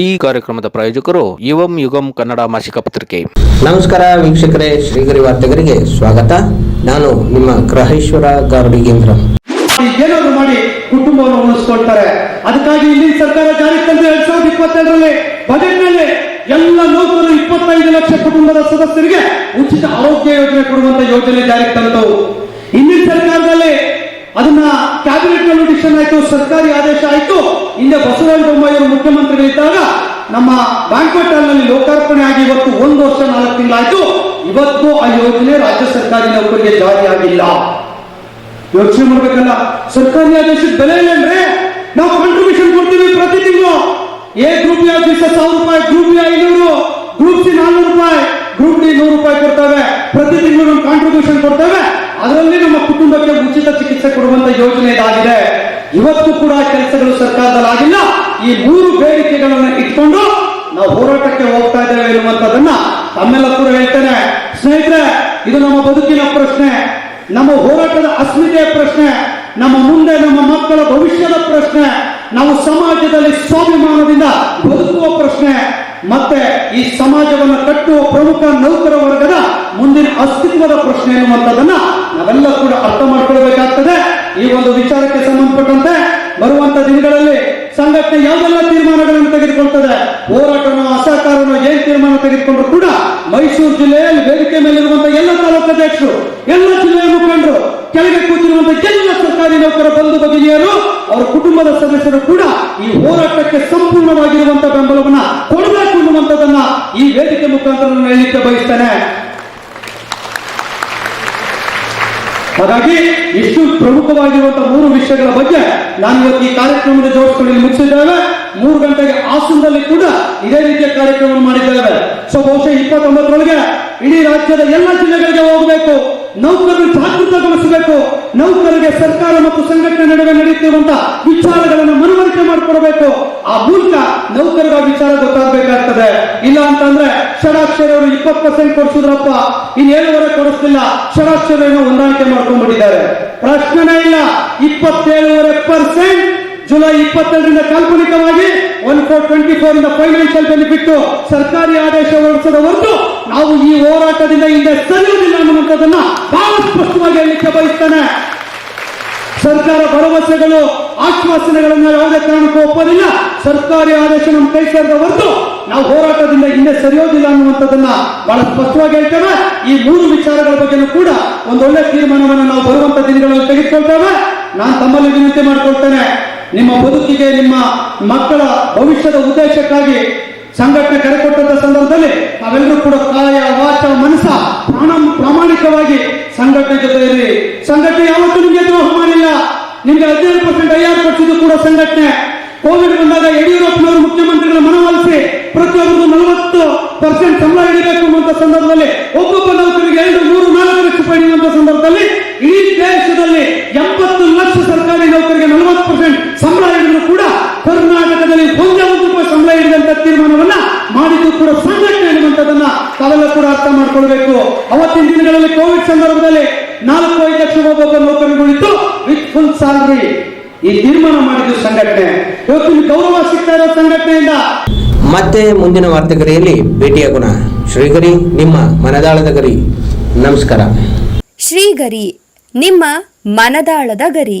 ಈ ಕಾರ್ಯಕ್ರಮದ ಪ್ರಾಯೋಜಕರು ಯುವಂ ಯುಗಂ ಕನ್ನಡ ಮಾಸಿಕ ಪತ್ರಿಕೆ. ನಮಸ್ಕಾರ ವೀಕ್ಷಕರೇ ಶ್ರೀಗರಿ ವಾರ್ತೆಗರಿಗೆ ಸ್ವಾಗತ. ನಾನು ನಿಮ್ಮ ಗ್ರಹೇಶ್ವರ ಗಾರುಡಿಗೇಂದ್ರ ಏನಾದ್ರು ಮಾಡಿ ಕುಟುಂಬವನ್ನು ಉಳಿಸ್ಕೊಳ್ತಾರೆ. ಅದಕ್ಕಾಗಿ ಇಲ್ಲಿ ಸರ್ಕಾರ ಜಾರಿಗೆ ತಂದು ಎರಡ್ ಸಾವಿರದ ಇಪ್ಪತ್ತೆರಡರಲ್ಲಿ ಬಜೆಟ್ನಲ್ಲಿ ಎಲ್ಲ ನೌಕರರು ಇಪ್ಪತ್ತೈದು ಲಕ್ಷ ಕುಟುಂಬದ ಸದಸ್ಯರಿಗೆ ಉಚಿತ ಆರೋಗ್ಯ ಯೋಜನೆ ಕೊಡುವಂತ ಯೋಜನೆ ಜಾರಿಗೆ ತಂತು. ಇಲ್ಲಿ ಸರ್ಕಾರದಲ್ಲಿ ಅದನ್ನ ಕ್ಯಾಬಿನೆಟ್ ನಲ್ಲೂ ಡಿಸಿಷನ್ ಆಯ್ತು, ಸರ್ಕಾರಿ ಆದೇಶ ಆಯ್ತು. ಹಿಂದೆ ಬಸವರಾಜ ಬೊಮ್ಮಾಯಿ ಮುಖ್ಯಮಂತ್ರಿಗಳಿದ್ದಾಗ ನಮ್ಮ ಬ್ಯಾಂಕ್ವೆಟ್ ಹಾಲ್ನಲ್ಲಿ ಲೋಕಾರ್ಪಣೆ ಆಗಿ ಇವತ್ತು ಒಂದು ವರ್ಷ, ನಾಲ್ಕು ತಿಂಗಳಾಯ್ತು. ಇವತ್ತು ಆ ಯೋಜನೆ ರಾಜ್ಯ ಸರ್ಕಾರಿ ನೌಕರಿಗೆ ಜಾರಿಯಾಗಿಲ್ಲ ಯೋಚನೆ ಮಾಡ್ಬೇಕಲ್ಲ, ಸರ್ಕಾರಿ ಆದೇಶದ ಬೆಲೆ ಇಲ್ಲ ಅಂದ್ರೆ ನಾವು ಕಾಂಟ್ರಿಬ್ಯೂಷನ್ ಕೊಡ್ತೀವಿ ಪ್ರತಿ ತಿಂಗಳು. ಎ ಗ್ರೂಪ್ ಸಾವಿರ ರೂಪಾಯಿ ಗ್ರೂಪ್ ಐನೂರು ಗ್ರೂಪ್ ಸಿ ನಾನ್ನೂರು ರೂಪಾಯಿ ಗ್ರೂಪ್ ಡಿ ನೂರು ರೂಪಾಯಿ ಕೊಡ್ತೇವೆ. ಪ್ರತಿ ತಿಂಗಳು ಕಾಂಟ್ರಿಬ್ಯೂಷನ್ ಕೊಡ್ತೇವೆ. ಅದರಲ್ಲಿ ನಮ್ಮ ಕುಟುಂಬಕ್ಕೆ ಉಚಿತ ಚಿಕಿತ್ಸೆ ಕೊಡುವಂತ ಯೋಜನೆ ಇದಾಗಿದೆ. ಇವತ್ತು ಕೂಡ ಕೆಲಸಗಳು ಸರ್ಕಾರದಲ್ಲಿ ಆಗಿಲ್ಲ ಈ ಮೂರು ಬೇಡಿಕೆಗಳನ್ನು ಇಟ್ಕೊಂಡು ನಾವು ಹೋರಾಟಕ್ಕೆ ಹೋಗ್ತಾ ಇದ್ದೇವೆ ಎನ್ನುವಂಥದ್ದನ್ನ ತಮ್ಮೆಲ್ಲ ಕೂಡ ಹೇಳ್ತೇನೆ. ಸ್ನೇಹಿತರೆ, ಇದು ನಮ್ಮ ಬದುಕಿನ ಪ್ರಶ್ನೆ, ನಮ್ಮ ಹೋರಾಟದ ಅಸ್ಮಿತೆಯ ಪ್ರಶ್ನೆ, ನಮ್ಮ ಮುಂದೆ ನಮ್ಮ ಮಕ್ಕಳ ಭವಿಷ್ಯದ ಪ್ರಶ್ನೆ, ನಾವು ಸಮಾಜದಲ್ಲಿ ಸ್ವಾಭಿಮಾನದಿಂದ ಬದುಕುವ ಪ್ರಶ್ನೆ, ಮತ್ತೆ ಈ ಸಮಾಜವನ್ನು ಕಟ್ಟುವ ಪ್ರಮುಖ ನೌಕರ ವರ್ಗದ ಮುಂದಿನ ಅಸ್ತಿತ್ವದ ಪ್ರಶ್ನೆ ಎನ್ನುವಂಥದ್ದನ್ನ ನಾವೆಲ್ಲ ಕೂಡ ಅರ್ಥ ಮಾಡ್ಕೊಳ್ಬೇಕಾಗ್ತದೆ ಈ ವಿಚಾರಕ್ಕೆ ಸಂಬಂಧಪಟ್ಟಂತೆ ಬರುವಂತ ದಿನಗಳಲ್ಲಿ ಸಂಘಟನೆ ಯಾವೆಲ್ಲ ತೀರ್ಮಾನಗಳನ್ನು ತೆಗೆದುಕೊಳ್ತದೆ? ಹೋರಾಟನೋ, ಅಸಹಕಾರನೋ ಏನ್ ತೀರ್ಮಾನ ತೆಗೆದುಕೊಂಡ್ರು ಕೂಡ ಮೈಸೂರು ಜಿಲ್ಲೆಯಲ್ಲಿ ವೇದಿಕೆ ಮೇಲಿರುವಂತಹ ಎಲ್ಲ ತಾಲೂಕು ಅಧ್ಯಕ್ಷರು, ಎಲ್ಲ ಜಿಲ್ಲೆಯ ಮುಖಂಡರು, ಕೆಳಗೆ ಕೂತಿರುವಂತಹ ಎಲ್ಲ ಸರ್ಕಾರಿ ನೌಕರ ಬಂಧು ಬಗೆಯರು ಅವರ ಕುಟುಂಬದ ಸದಸ್ಯರು ಕೂಡ ಈ ಹೋರಾಟಕ್ಕೆ ಸಂಪೂರ್ಣವಾಗಿರುವಂತಹ ಬೆಂಬಲವನ್ನ ಕೊಡಬೇಕು ಅನ್ನುವಂಥದ್ದನ್ನ ಈ ವೇದಿಕೆ ಮುಖಾಂತರ ನಾನು ಹೇಳಲಿಕ್ಕೆ ಬಯಸ್ತೇನೆ. ಹಾಗಾಗಿ ಇಷ್ಟು ಪ್ರಮುಖವಾಗಿರುವಂತಹ ಮೂರು ವಿಷಯಗಳ ಬಗ್ಗೆ ನಾನು ಇವತ್ತು ಈ ಕಾರ್ಯಕ್ರಮದ ಜೋಡಿಸ್ಕೊಂಡು ಮುಗಿಸಿದ್ದೇವೆ. ಮೂರು ಗಂಟೆಗೆ ಆಸನದಲ್ಲಿ ಕೂಡ ಇದೇ ರೀತಿಯ ಕಾರ್ಯಕ್ರಮವನ್ನು ಮಾಡಿದ್ದೇವೆ. ಸೊ ಬಹುಶಃ ಇಪ್ಪತ್ತೊಂಬತ್ತರೊಳಗೆ ಇಡೀ ರಾಜ್ಯದ ಎಲ್ಲ ಜಿಲ್ಲೆಗಳಿಗೆ ಹೋಗಬೇಕು. ನೌಕರರು ಜಾಗೃತಗೊಳಿಸಬೇಕು ನೌಕರರಿಗೆ ಸರ್ಕಾರ ಮತ್ತು ಸಂಘಟನೆ ನಡುವೆ ನಡೆಯುತ್ತಿರುವಂತಹ ವಿಚಾರಗಳನ್ನು ಮನವರಿಕೆ ಮಾಡಿಕೊಡಬೇಕು. ಆ ಮೂಲಕ ನೌಕರರ ವಿಚಾರ ಗೊತ್ತಾಗಬೇಕಾಗ್ತದೆ. ಇಲ್ಲ ಅಂತಂದ್ರೆ ಷಡಾಕ್ಷರವರು ಇಪ್ಪತ್ತು ಪರ್ಸೆಂಟ್ ಕೊಡಿಸಿದ್ರಪ್ಪ. ಇನ್ನೇಳುವರೆ ಕೊಡಿಸ್ತಿಲ್ಲ. ಷಡಾಕ್ಷರವನ್ನು ಹೊಂದಾಣಿಕೆ ಮಾಡ್ಕೊಂಡ್ಬಿಟ್ಟಿದ್ದಾರೆ. ಪ್ರಶ್ನೆನೇ ಇಲ್ಲ. ಇಪ್ಪತ್ತೇಳುವರೆ ಪರ್ಸೆಂಟ್ ಜುಲೈ ಇಪ್ಪತ್ತೆರಡರಿಂದ ಒನ್ ಫೋರ್ ಟ್ವೆಂಟಿ ಫೋರ್ ಇಂದ ಫೈನಾನ್ಷಿಯಲ್ ಬೆನಿಫಿಟ್ ಸರ್ಕಾರಿ ಆದೇಶ ಹೊರಡಿಸದ ನಾವು ಈ ಹೋರಾಟದಿಂದ ಹಿಂದೆ ಸರಿಯುವುದಿಲ್ಲ ಅನ್ನುವಂಥದ್ದನ್ನ ಬಹಳ ಸ್ಪಷ್ಟವಾಗಿ ಹೇಳಲಿಕ್ಕೆ ಬಯಸ್ತೇನೆ. ಸರ್ಕಾರ ಭರವಸೆಗಳು, ಆಶ್ವಾಸನೆಗಳನ್ನು ಯಾವುದೇ ಕಾರಣಕ್ಕೂ ಒಪ್ಪೋದಿಲ್ಲ. ಸರ್ಕಾರಿ ಆದೇಶ ನಮ್ಮ ಕೈ ಸೇರಿದ ನಾವು ಹೋರಾಟದಿಂದ ಹಿಂದೆ ಸರಿಯೋದಿಲ್ಲ ಅನ್ನುವಂಥದ್ದನ್ನ ಬಹಳ ಸ್ಪಷ್ಟವಾಗಿ ಹೇಳ್ತೇವೆ. ಈ ಮೂರು ವಿಚಾರಗಳ ಬಗ್ಗೆನೂ ಕೂಡ ಒಂದೊಳ್ಳೆ ತೀರ್ಮಾನವನ್ನು ನಾವು ಬರುವಂತ ದಿನಗಳನ್ನು ತೆಗೆದುಕೊಳ್ತೇವೆ. ನಾನು ತಮ್ಮಲ್ಲಿ ವಿನಂತಿ ಮಾಡಿಕೊಳ್ತೇನೆ. ನಿಮ್ಮ ಬದುಕಿಗೆ ನಿಮ್ಮ ಮಕ್ಕಳ ಭವಿಷ್ಯದ ಉದ್ದೇಶಕ್ಕಾಗಿ ಸಂಘಟನೆ ಕರೆ ಕೊಟ್ಟಂತ ಸಂದರ್ಭದಲ್ಲಿ ನಾವೆಲ್ಲರೂ ಕೂಡ ಕಾಯ, ವಾಚ ಮನಸ ಪ್ರಾಣ ಪ್ರಾಮಾಣಿಕವಾಗಿ ಸಂಘಟನೆ ಜೊತೆಯಲ್ಲಿ. ಸಂಘಟನೆ ಯಾವತ್ತೂ ನಿಮಗೆ ದ್ರೋಹ ಮಾಡಿಲ್ಲ. ನಿಮ್ಗೆ ಹದಿನೇಳು ಪರ್ಸೆಂಟ್ ಐ ಆರ್ ಕೊಡ್ಸಿದ್ದು ಕೂಡ ಸಂಘಟನೆ. ಕೋವಿಡ್ ಬಂದಾಗ ಯಡಿಯೂರಪ್ಪನವರು ಮುಖ್ಯಮಂತ್ರಿಗಳ ಮನವೊಲಿಸಿ ಪ್ರತಿಯೊಬ್ಬರು ನಲವತ್ತು ಪರ್ಸೆಂಟ್ ಸಂಬಳ ಹಿಡಿಬೇಕು ಅಂತ ಸಂದರ್ಭದಲ್ಲಿ ಒಬ್ಬೊಬ್ಬ ನೌಕರಿಗೆ ಎರಡು ನಲವತ್ತು ಪರ್ಸೆಂಟ್ ಸಂಬಳ ಹಿಡಿದ್ರು ಕೂಡ ಕರ್ನಾಟಕದಲ್ಲಿ ಒಂದೇ ಒಂದು ರೂಪಾಯಿ ಸಂಬಳ ಹಿಡಿದಂತ ತೀರ್ಮಾನವನ್ನ ಮಾಡಿದ್ದು ಕೂಡ ಸಂಘಟನೆ ಎನ್ನುವಂಥದ್ದನ್ನ ತಾವೆಲ್ಲ ಕೂಡ ಅರ್ಥ ಮಾಡ್ಕೊಳ್ಬೇಕು. ಅವತ್ತಿನ ದಿನಗಳಲ್ಲಿ ಕೋವಿಡ್ ಸಂದರ್ಭದಲ್ಲಿ ನಾಲ್ಕು ಐದು ಲಕ್ಷ ಒಬ್ಬೊಬ್ಬ ನೌಕರಿಗಳಿತ್ತು ವಿತ್ ಫುಲ್ ಸ್ಯಾಲರಿ ಈ ತೀರ್ಮಾನ ಮಾಡಿದ್ದು ಸಂಘಟನೆ. ಇವತ್ತು ಗೌರವ ಸಿಗ್ತಾ ಇರೋ ಸಂಘಟನೆಯಿಂದ ಮತ್ತೆ ಮುಂದಿನ ವಾರ್ತೆಗರಿಯಲ್ಲಿ ಭೇಟಿಯಾಗೋಣ ಶ್ರೀಗರಿ ನಿಮ್ಮ ಮನದಾಳದ ಗರಿ. ನಮಸ್ಕಾರ. ಶ್ರೀಗರಿ ನಿಮ್ಮ ಮನದಾಳದ ಗರಿ.